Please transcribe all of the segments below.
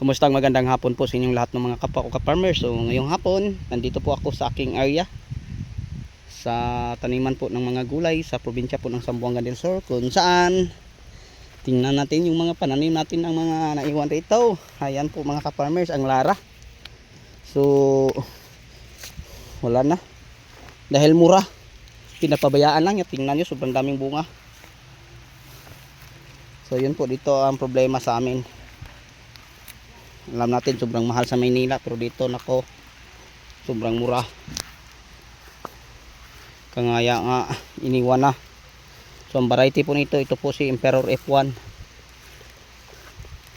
Kumusta ang magandang hapon po sa inyong lahat ng mga kapwa ko ka-farmers. So ngayong hapon, nandito po ako sa aking area sa taniman po ng mga gulay sa probinsya po ng Zamboanga del Sur kung saan tingnan natin yung mga pananim natin ng mga naiwan rito. Ayan po mga ka-farmers, ang lara. So wala na. Dahil mura, pinapabayaan lang. Tingnan nyo, sobrang daming bunga. So yun po dito ang problema sa amin. Alam natin sobrang mahal sa Maynila pero dito nako sobrang mura. Kangaya nga iniwan na. So ang variety po nito ito po si Emperor F1.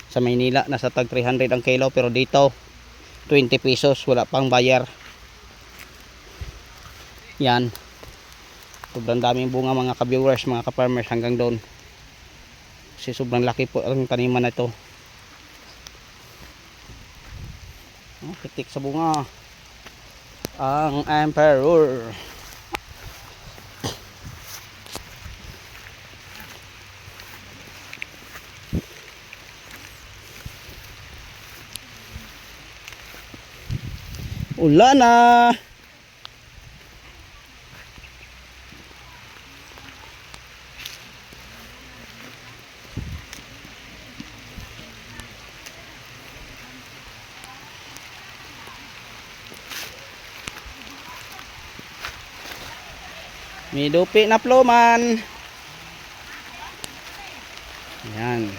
Sa Maynila nasa tag 300 ang kilo pero dito 20 pesos wala pang bayar. Yan. Sobrang daming bunga mga ka-viewers, mga ka-farmers hanggang doon. Kasi sobrang laki po ang taniman na ito. Oh, pitik sa bunga. Ang emperor. Ulan na. May dupi na ploman. Yan.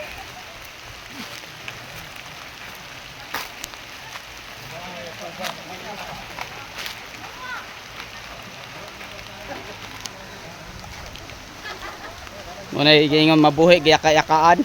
Muna igingon mabuhi giyaka-yakaan.